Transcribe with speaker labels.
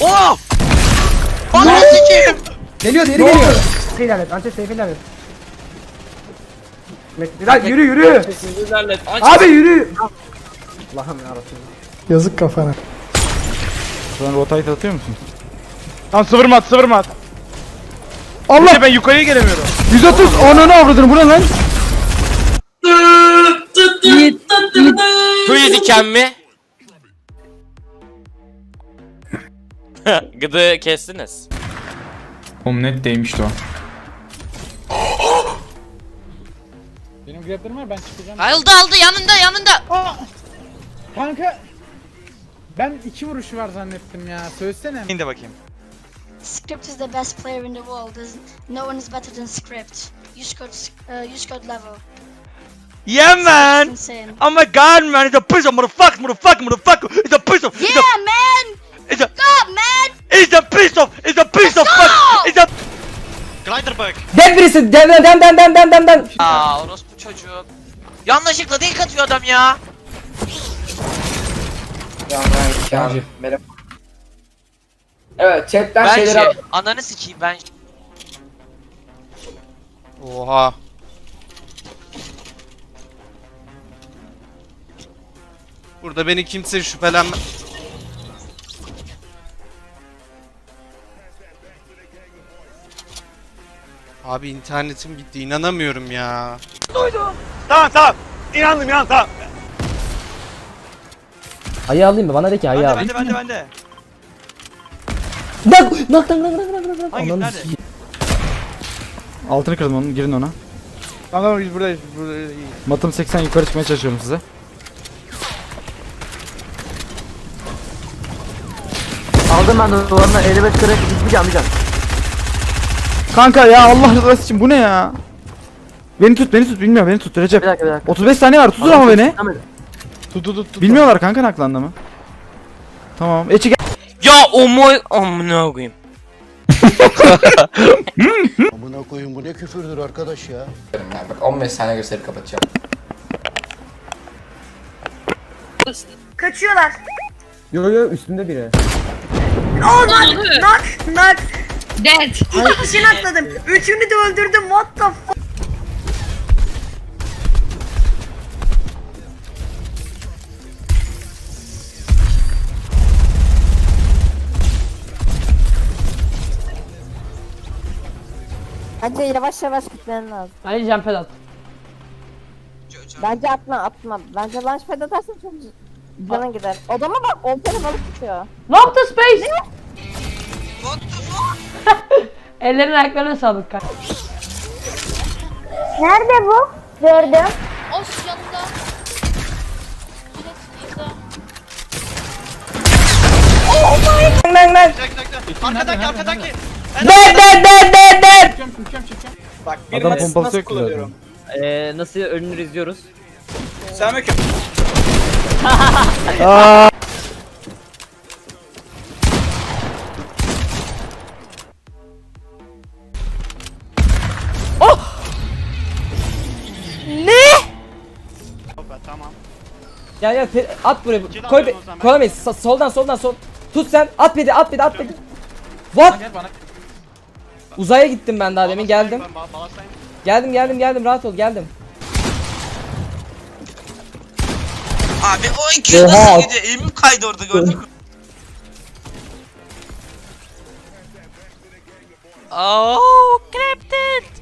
Speaker 1: Oh! Ananı sikeyim!
Speaker 2: Geliyor diğeri geliyor. İlerlet. Ançe safe ilerlet. Met- Lan yürü yürü.
Speaker 1: Sesinizi ilerlet. Aç.
Speaker 2: Abi yürü. Allah'ım yarabbim.
Speaker 3: Yazık kafana.
Speaker 4: Sen rotate atıyor musun?
Speaker 5: Tamam sıfır mat sıfır mat.
Speaker 4: Allah!
Speaker 5: ben yukarıya gelemiyorum.
Speaker 4: 130 ananı avradını bu ne lan?
Speaker 1: Tuyu diken mi? Gıdı kestiniz.
Speaker 6: Oğlum net değmişti o.
Speaker 3: Benim grappler'ım var ben çıkacağım.
Speaker 7: Aldı aldı yanında yanında.
Speaker 3: Kanka. Ben iki vuruşu var zannettim ya. Söylesene.
Speaker 5: İn de bakayım.
Speaker 8: Script is the best player in the world. There's no one is better than Script. You scored, uh, you scored level.
Speaker 5: Yeah man!
Speaker 8: Insane.
Speaker 5: Oh my god man, it's a piece of motherfucker, motherfucker, motherfucker, it's a piece of, it's
Speaker 8: Yeah,
Speaker 5: a,
Speaker 8: man!
Speaker 5: it's a,
Speaker 8: Stop, man!
Speaker 5: it's a piece of, it's a piece of fuck, it's a...
Speaker 2: Dev birisi. Dev dev dev dev dev dev dev.
Speaker 1: Aa orospu çocuk. Yanlışlıkla değil katıyor adam ya.
Speaker 2: Evet chatten
Speaker 1: Bence ananı sikeyim ben.
Speaker 5: Oha. Burada beni kimse şüphelenme... Abi internetim gitti inanamıyorum ya. Duydum. Tamam tamam. İnandım inan tamam.
Speaker 2: Ayı alayım mı? Bana de ki ayı al.
Speaker 5: Bende bende bende.
Speaker 2: Nak nak nak nak nak nak nak.
Speaker 5: Hangi
Speaker 2: Ananı
Speaker 5: nerede?
Speaker 4: Altını kırdım onun girin ona.
Speaker 5: Tamam biz buradayız. buradayız.
Speaker 4: Matım 80 yukarı çıkmaya çalışıyorum size.
Speaker 2: Aldım ben duvarına 55 kırık hiçbir can bir can.
Speaker 4: Kanka ya Allah rızası için bu ne ya? Beni tut beni tut bilmiyor beni tut Recep.
Speaker 2: Bir dakika bir dakika.
Speaker 4: 35 saniye var tutun ama beni.
Speaker 5: Tut tut tut.
Speaker 4: Bilmiyorlar kanka naklandı mı? Tamam. Eçi gel.
Speaker 1: Ya o moy amına koyayım.
Speaker 9: Amına koyun bu ne küfürdür arkadaş ya.
Speaker 10: Yani bak 15 saniye gösterip kapatacağım.
Speaker 8: Kaçıyorlar.
Speaker 2: Yo yo üstünde biri.
Speaker 8: Oh, knock, knock, knock.
Speaker 7: Dead.
Speaker 8: İki kişini atladım. Üçünü de öldürdüm. What the fuck?
Speaker 7: Bence yavaş yavaş gitmen lazım.
Speaker 2: Hani jump at.
Speaker 7: Bence atma atma. Bence launchpad atarsan çok canın gider. Odama bak oltayla balık tutuyor.
Speaker 2: Ne yaptı Space? Ellerin ayaklarına sağlık kanka.
Speaker 8: Nerede bu? Gördüm.
Speaker 7: Of yanında.
Speaker 5: Arkadaki arkadaki.
Speaker 2: Dead dead dead dead dead.
Speaker 3: Çıkıyorum çıkıyorum çıkıyorum.
Speaker 5: Bak
Speaker 4: Adam pompası yok ki zaten.
Speaker 2: Eee nasıl önünü izliyoruz?
Speaker 5: Selamünaleyküm. Tamam.
Speaker 2: Ya ya at buraya.
Speaker 5: Kill
Speaker 2: Koy
Speaker 5: alıyorum o zaman.
Speaker 2: koyamayız. Sa- soldan soldan sol. Tut sen. At pedi at pedi at pedi. What?
Speaker 5: Gel bana.
Speaker 2: Uzaya gittim ben daha demin geldim.
Speaker 5: Ben ba- balasayım.
Speaker 2: Geldim geldim geldim rahat ol geldim.
Speaker 1: Abi o 200 nasıl gidiyor? Elimim kaydı orada gördün mü? Oh, Clapton.